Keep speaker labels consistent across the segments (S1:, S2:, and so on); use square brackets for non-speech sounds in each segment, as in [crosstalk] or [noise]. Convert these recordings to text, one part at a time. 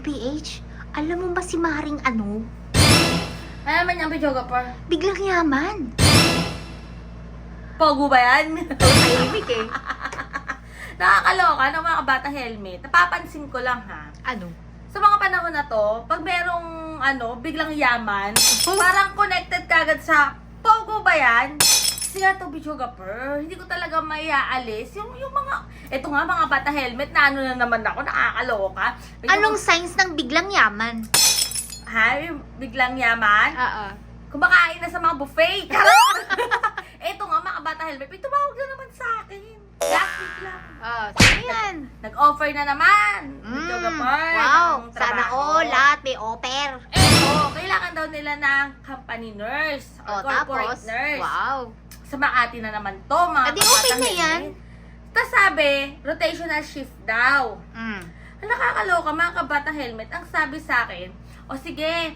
S1: PH, alam mo ba si Maring ano?
S2: Ano naman yung videographer?
S1: Biglang yaman.
S2: Pogo ba yan?
S1: Tahimik eh. [laughs]
S2: Nakakaloka ng mga kabata helmet. Napapansin ko lang ha.
S1: Ano?
S2: Sa mga panahon na to, pag merong ano, biglang yaman, parang connected kagad sa Pogo ba yan? Kasi nga to, videographer, hindi ko talaga maiaalis. Yung, yung mga, eto nga mga bata helmet, na ano na naman ako, nakakaloka.
S1: Anong signs ng biglang yaman?
S2: Ha? Yung biglang yaman?
S1: Oo.
S2: Kumakain na sa mga buffet. [laughs] Charot! [laughs] eto nga mga bata helmet, may tumawag na naman sa akin. Last week lang.
S1: Sino yan?
S2: Nag-offer na naman.
S1: Mm,
S2: Videographer.
S1: wow,
S2: ng
S1: sana
S2: trabaho.
S1: all lahat may offer.
S2: Eto, kailangan daw nila ng company nurse or corporate
S1: tapos,
S2: nurse.
S1: wow.
S2: Sa Makati na naman to, mga
S1: Adi, okay
S2: kabata
S1: na yan.
S2: Tapos sabi, rotational shift daw.
S1: Mm.
S2: Ang nakakaloka, mga kabata helmet, ang sabi sa akin, o sige,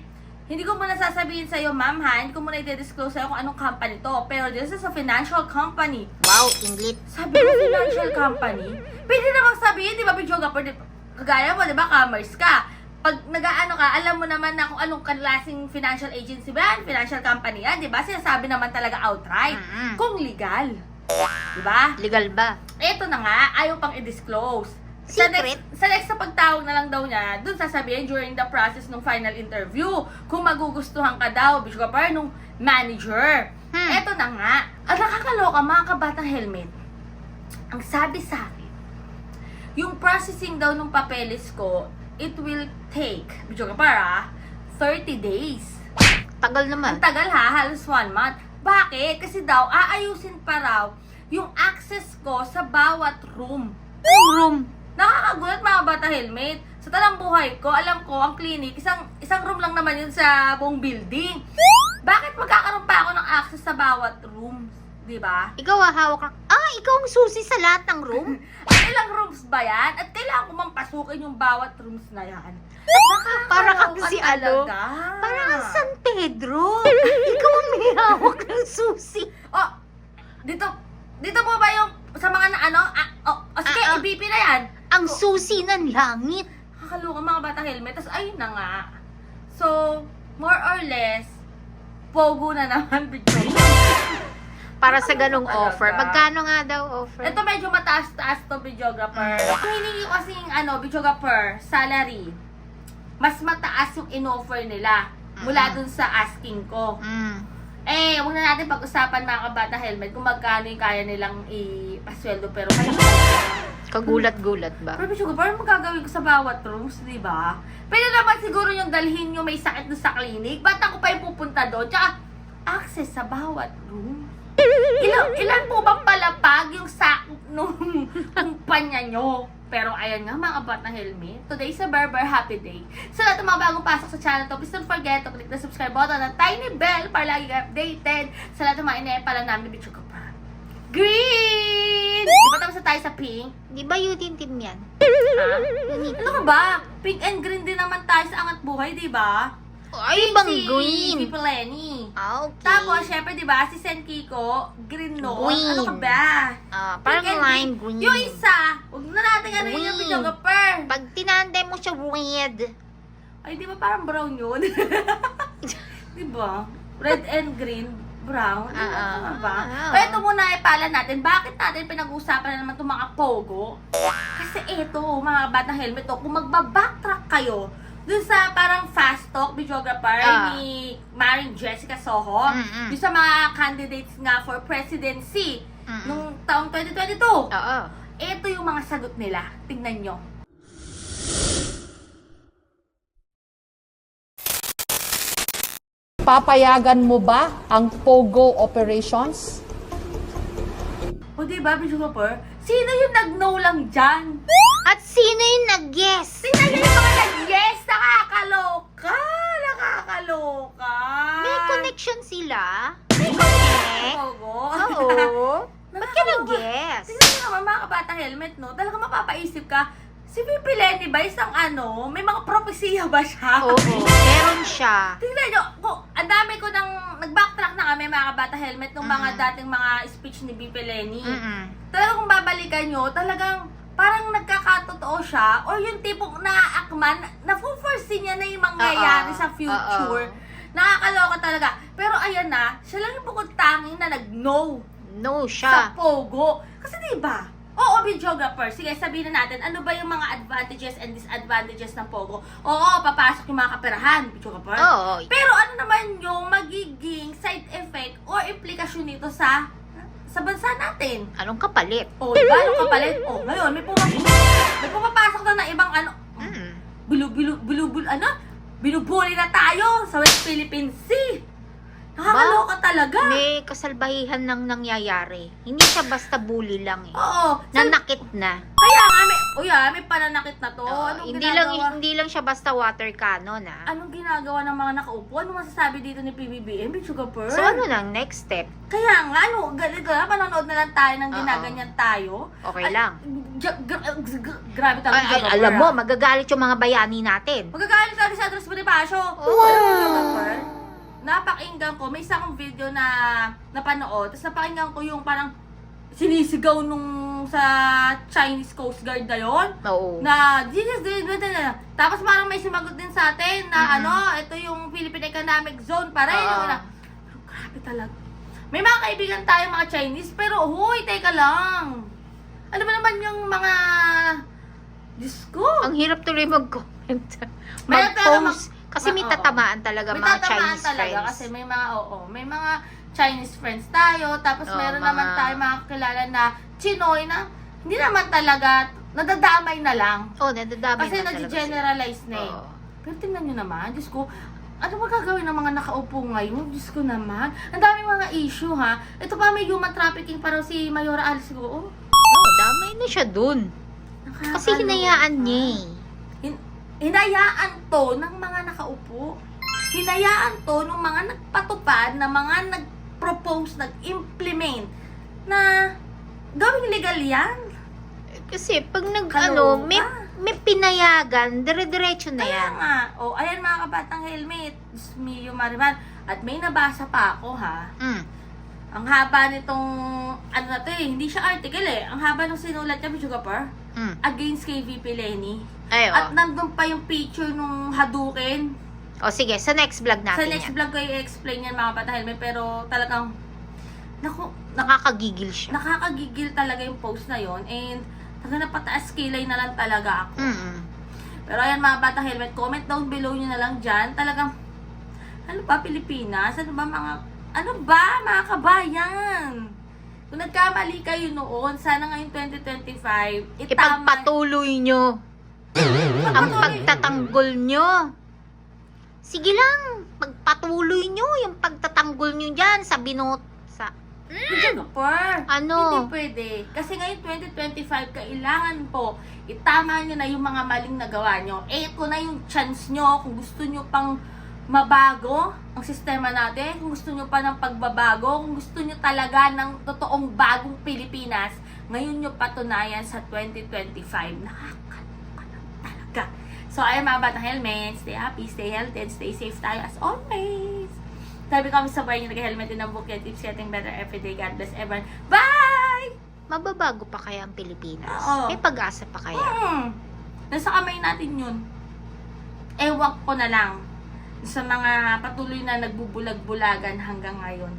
S2: hindi ko muna sasabihin sa'yo, ma'am ha, hindi ko muna i-disclose sa'yo kung anong company to, pero this is a financial company.
S1: Wow, inglit.
S2: Sabi ko, financial company? Pwede namang sabihin, di ba, pwede, kagaya mo, di ba, commerce ka. Pag nag-ano ka, alam mo naman na kung anong klaseng financial agency ba yan, financial company yan, di ba? Sinasabi naman talaga outright.
S1: Mm-mm.
S2: Kung legal. Di ba?
S1: Legal ba?
S2: Eto na nga, ayaw pang i-disclose. Sa
S1: Secret?
S2: next, sa next na pagtawag na lang daw niya, dun sasabihin during the process ng final interview, kung magugustuhan ka daw, bitch ka pa, nung manager.
S1: Hmm.
S2: Eto na nga, ang nakakaloka mga kabatang helmet, ang sabi sa akin, yung processing daw ng papeles ko, it will take, bitch ka pa ah, 30 days.
S1: Tagal
S2: Ang
S1: naman.
S2: tagal ha, halos one month. Bakit? Kasi daw, aayusin pa raw yung access ko sa bawat room.
S1: Anong room?
S2: Nakakagulat mga bata helmet. Sa talang buhay ko, alam ko, ang clinic, isang isang room lang naman yun sa buong building. Bakit magkakaroon pa ako ng access sa bawat room? Di ba?
S1: Ikaw ah, hawak ng... Ah, ikaw ang susi sa lahat ng room? [laughs]
S2: At ilang rooms ba yan? At kailangan ko mang pasukin yung bawat rooms na yan.
S1: Para kang si ano?
S2: talaga.
S1: Parang ang San Pedro. [laughs] ikaw ang may hawak ng susi.
S2: Oh, dito, dito po ba yung sa mga na ano? Ah, oh, oh, sige,
S1: Ah, ah.
S2: na yan.
S1: Ang susi ng langit.
S2: Kakaloka mga bata helmet. Tapos ayun na nga. So, more or less, pogo na naman bigla.
S1: Para sa ganong offer. Magkano nga daw offer?
S2: Ito medyo mataas-taas to videographer. Kung hiningi ko kasing ano, videographer, salary, mas mataas yung in-offer nila mula dun sa asking ko.
S1: Mm.
S2: Eh, huwag na natin pag-usapan mga kabata helmet kung magkano yung kaya nilang ipasweldo pero
S1: Kagulat-gulat ba?
S2: Pero sugar, parang magagawin ko sa bawat rooms, di ba? Pwede naman siguro yung dalhin nyo may sakit doon sa clinic. Ba't ako pa yung pupunta doon? Tsaka, access sa bawat room. Ilan, po bang palapag yung sa nung kumpanya nyo? Pero ayan nga mga kabat na helmet. Today's a Berber Happy Day. Sa lahat ng mga bagong pasok sa channel to, please don't forget to click the subscribe button at tiny bell para lagi ka updated sa lahat ng mga inepala namin. Bitch ka pa. Green! Di ba tapos na tayo sa pink?
S1: Di ba Yutin Team yan?
S2: Ha? Ano ka ba? Pink and green din naman tayo sa angat buhay, di ba?
S1: Ay, ibang
S2: Si-
S1: green.
S2: Si Peleni.
S1: Ah, okay.
S2: Tapos, syempre, di ba, si Sen Kiko, green no?
S1: Green.
S2: Ano ka ba?
S1: Ah, parang
S2: and
S1: lime green.
S2: Yung isa, huwag na natin ano yung
S1: Green.
S2: video per.
S1: Pag tinanday mo siya red.
S2: Ay, di ba parang brown yun? [laughs] di ba? Red and green, brown. Di ba?
S1: Ah.
S2: Kaya ito muna ipala natin. Bakit natin pinag-uusapan na naman itong mga pogo? Kasi ito, mga batang helmet to, kung magbabacktrack kayo dun sa parang fast talk videographer
S1: Ah.
S2: ni Maring Jessica Soho,
S1: Mm-mm.
S2: dun sa mga candidates nga for presidency
S1: Mm-mm.
S2: nung taong 2022.
S1: Oo.
S2: Ito yung mga sagot nila. Tingnan nyo.
S3: Papayagan mo ba ang POGO operations?
S2: O diba, videographer? Sino yung nag-no lang dyan?
S1: At sino yung nag-guess?
S2: Tingnan nyo yung mga nag-yes! Nakakaloka! Nakakaloka!
S1: May connection sila?
S2: May
S1: connect?
S2: Pogo?
S1: Oo. [laughs] Ba't ka nag-guess?
S2: Tingnan nyo naman mga kabata helmet, no? Talaga mapapaisip ka, si Pipi Lenny ba isang ano, may mga propesiya ba siya?
S1: Oo, meron siya.
S2: Tingnan nyo, kung ang dami ko kami mga kabata helmet ng mga dating mga speech ni Pipi Lenny.
S1: Mm-mm.
S2: Talagang kung babalikan nyo, talagang parang nagkakatotoo siya or yung tipong naaakman, na foresee niya na yung mangyayari sa future.
S1: Oo.
S2: Nakakaloka talaga. Pero ayan na, siya lang yung bukod tanging na nag-no
S1: No
S2: sa
S1: siya.
S2: Pogo. Kasi di ba? Oo, videographer. Sige, sabihin na natin, ano ba yung mga advantages and disadvantages ng Pogo? Oo, papasok yung mga kaperahan, videographer.
S1: Oo.
S2: Pero ano naman yung magiging side effect or implikasyon nito sa sa bansa natin?
S1: Anong kapalit?
S2: O, diba? Ano kapalit? O, ngayon, may pumapasok, may pumapasok na na ibang ano,
S1: Mm.
S2: bilu, bilu, bilu, bilu, ano? Binubuli na tayo sa West Philippine Sea. Nakakaloka talaga.
S1: May kasalbahihan nang nangyayari. Hindi siya basta bully lang eh.
S2: Oo.
S1: Nanakit na.
S2: Kaya nga, may, o yan, may pananakit na to.
S1: Oo,
S2: Anong
S1: hindi lang
S2: ginagawa?
S1: hindi lang siya basta water cannon ah.
S2: Anong ginagawa ng mga nakaupo? Ano masasabi dito ni PBBM, Bichuga Pearl?
S1: So ano nang next step?
S2: Kaya nga, ano, ganito na, panonood na lang tayo ng
S1: Oo.
S2: ginaganyan tayo.
S1: Okay
S2: Ay,
S1: lang.
S2: gra- gra- gra- grabe talaga.
S1: ay,
S2: Bichuga
S1: alam mo,
S2: ah.
S1: magagalit yung mga bayani natin.
S2: Magagalit tayo sa Andres Bonifacio.
S1: Wow!
S2: Napakinggan ko, may isa akong video na napanood, tapos napakinggan ko yung parang sinisigaw nung sa Chinese Coast Guard na yun.
S1: Oo.
S2: na it, na tapos parang may sumagot din sa atin na
S1: Mhm.
S2: ano ito yung Philippine Economic Zone pa rin
S1: Oo.
S2: pero grabe talaga may mga kaibigan tayo mga Chinese pero huy teka lang ano ba naman yung mga Diyos ko
S1: Ang hirap tuloy mag-comment.
S2: May talaga
S1: Mag-post.
S2: Oo.
S1: tatamaan talaga
S2: may
S1: mga
S2: tatamaan
S1: Chinese
S2: talaga
S1: friends.
S2: kasi may mga oo may mga Chinese friends tayo tapos
S1: Oo,
S2: meron
S1: mga-
S2: naman tayo mga kilala na Chinoy na hindi naman talaga nadadamay na lang
S1: Oh, nadadami
S2: kasi
S1: na talaga
S2: nag-generalize na eh
S1: Oo.
S2: Pero tingnan nyo naman, Diyos ko, ano ba gagawin ng mga nakaupo ngayon? Diyos ko naman. Ang daming mga issue ha. Ito pa may human trafficking pa raw si Mayora Alice ko. Oh,
S1: Oh, damay na siya dun.
S2: nakakaloka.
S1: Kasi hinayaan niya eh.
S2: Hin- hinayaan to ng mga nakaupo. Hinayaan to ng mga nagpatupad, na mga nag-propose, nag-implement na gawing legal yan.
S1: Kasi pag nag ano, may, may pinayagan, dire-diretso na
S2: Kaya
S1: yan.
S2: nga, o ayan mga kabatang helmet, mio Mariman. At may nabasa pa ako ha,
S1: Mm.
S2: Ang haba nitong, ano na to eh, hindi siya article eh. Ang haba nung sinulat niya, Bichuga Par,
S1: Mm.
S2: against kay VP Lenny.
S1: Ay,
S2: At
S1: oh.
S2: nandun pa yung picture nung Hadouken.
S1: O sige, sa next vlog
S2: Sa
S1: natin
S2: next
S1: yan.
S2: vlog ko i-explain yan mga patahelme, pero talagang, naku,
S1: Nakakagigil siya.
S2: nakakagigil talaga yung post na yon and talaga napataas kilay na lang talaga ako.
S1: Mm.
S2: Pero ayan mga bata helmet, comment down below nyo na lang dyan. Talagang, ano ba Pilipinas? Ano ba mga, ano ba mga kabayan? Kung nagkamali kayo noon, sana ngayong 2025, itama.
S1: Ipagpatuloy nyo ang pagtatanggol nyo. Sige lang, pagpatuloy nyo yung pagtatanggol nyo dyan sa binot sa
S2: Jennifer,
S1: Ano?
S2: Hindi pwede. Kasi ngayon 2025, kailangan po itama nyo na yung mga maling nagawa nyo. Eh, ito na yung chance nyo kung gusto nyo pang mabago ang sistema natin, kung gusto nyo pa ng pagbabago, kung gusto nyo talaga ng totoong bagong Pilipinas, ngayon nyo patunayan sa 2025. Nakakaloka na talaga. So, ayun mga batang helmet, stay happy, stay healthy, and stay safe tayo as always. Sabi kami sa bahay nyo, nag-helmet din ang book yan. Keeps getting better every day. God bless everyone. Bye!
S1: mababago pa kaya ang Pilipinas.
S2: Oo.
S1: May pag-asa pa kaya.
S2: Hmm. Nasa kamay natin yun. Ewan ko na lang sa mga patuloy na nagbubulag-bulagan hanggang ngayon.